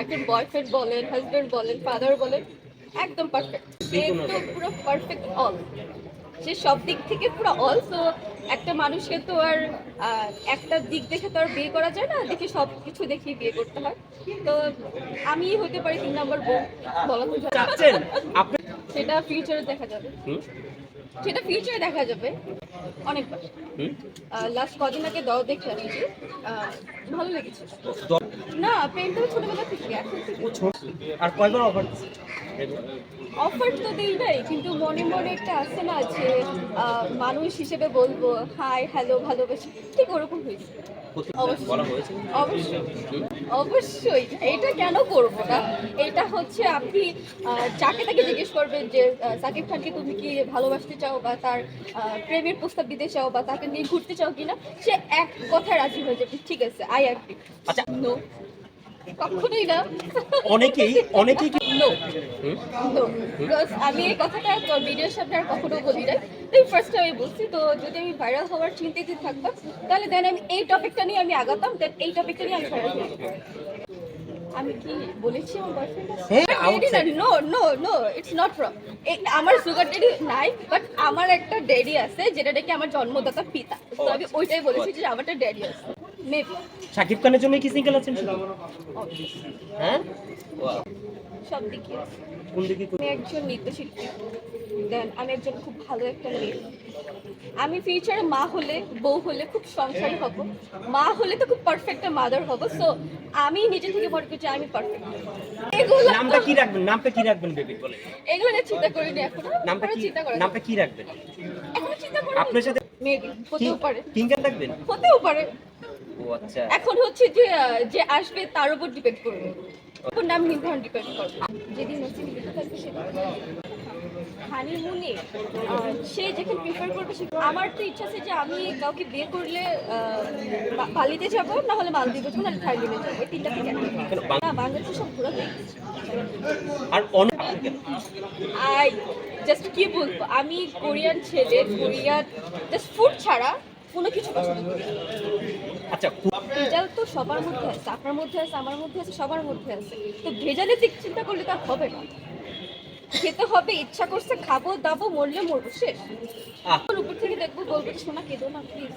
একজন বয়ফ্রেন্ড বলেন হাজবেন্ড বলেন ফাদার বলেন একদম পারফেক্ট সে তো পুরো পারফেক্ট অল সে সব দিক থেকে পুরো অল তো একটা মানুষকে তো আর একটা দিক দেখে তো আর বিয়ে করা যায় না দেখে সব কিছু দেখে বিয়ে করতে হয়। তো আমি হতে পারি তিন নম্বর বউ বলা সেটা ফিউচারে দেখা যাবে? সেটা ফিউচারে দেখা যাবে। অনেকবার? লাস্ট কদিন আগে দল দেখে আসছি। ভালো লেগেছে। না প্রেমটা ছোটবেলা থেকে এখন আর কয়বার অফার অফার তো দিই নাই কিন্তু মনে মনে একটা আছে না যে মানুষ হিসেবে বলব হাই হ্যালো ভালোবাসি। ঠিক ওরকম হয়েছে। অবশ্যই। এটা কেন করব না? এটা হচ্ছে আপনি যাকে তাকে জিজ্ঞেস করবেন যে সাকিব খানকে তুমি কি ভালোবাসতে চাও বা তার প্রেমের প্রস্তাব দিতে চাও বা তাকে নিয়ে ঘুরতে চাও কিনা সে এক কথায় রাজি হয়ে যাবে। ঠিক আছে আই অ্যাগ্রি আচ্ছা। কখনোই না। অনেকেই অনেকেই নো? নো আমি এই কথাটা ভিডিওর সামনে আর কখনো বলি নাই। তুই ফার্স্ট টাইম বলছি তো যদি আমি ভাইরাল হওয়ার চিন্তিত থাকতাম তাহলে দেন আমি এই টপিকটা নিয়ে আমি আগাতাম দেন এই টপিকটা নিয়ে আমি ভাইরাল আমি কি বলেছি আমার boyfriend no no no it's not from আমার সুগার ডেডি নাই বাট আমার একটা ড্যাডি আছে যেটা নাকি আমার জন্মদাতা পিতা। তো আমি আচ্ছা। ওইটাই বলেছি যে আমার একটা ড্যাডি আছে। মেবি শাকিব খানের জন্য কি সিঙ্গেল আছেন? হ্যাঁ? সব দিকে। কোন দিকে আমি একজন নৃত্যশিল্পী। দেন আমি একজন খুব ভালো একটা মেয়ে। আমি ফিউচারে মা হলে বউ হলে খুব সংসারী হব। মা হলে তো খুব পারফেক্ট মাদার হব। সো আমি নিজে থেকে মনে করি যে আমি পারফেক্ট এগুলো নামটা কি রাখবেন? নামটা কি রাখবেন বেবি? বলে এগুলো নিয়ে চিন্তা করিনি এখনও। নামটা কি করি নামটা কি রাখবেন? এখনও চিন্তা করি আপনার সাথে মেবি হতেও পারে। কিঙ্গার রাখবেন? হতেও পারে। আচ্ছা। এখন হচ্ছে যে যে আসবে তার উপর ডিপেন্ড করবে। ওর নাম নির্ধারণ ডিপেন্ড করবে। যেদিন নসিব লিখে থাকবে সেদিন। হানিমুনে সে যেখানে প্রিফার করবে সে আমার তো ইচ্ছা আছে যে আমি কাউকে বিয়ে করলে বালিতে যাব না হলে মালদ্বীপে যাব না থাইল্যান্ডে যাব এই তিনটা থেকে না বাংলাদেশে সব ঘোরা আর? আই জাস্ট কি বলব? আমি কোরিয়ান ছেলে কোরিয়ান জাস্ট ফুড ছাড়া কোনো কিছু পছন্দ করি আচ্ছা ভেজাল তো সবার মধ্যে আছে আপনার মধ্যে আছে আমার মধ্যে আছে সবার মধ্যে আছে তো ভেজালের দিক চিন্তা করলে তার হবে না খেতে হবে ইচ্ছা করছে খাব দাবো মরলে মরবো শেষ। উপর থেকে দেখব বলব সোনা কেঁদো না প্লিজ।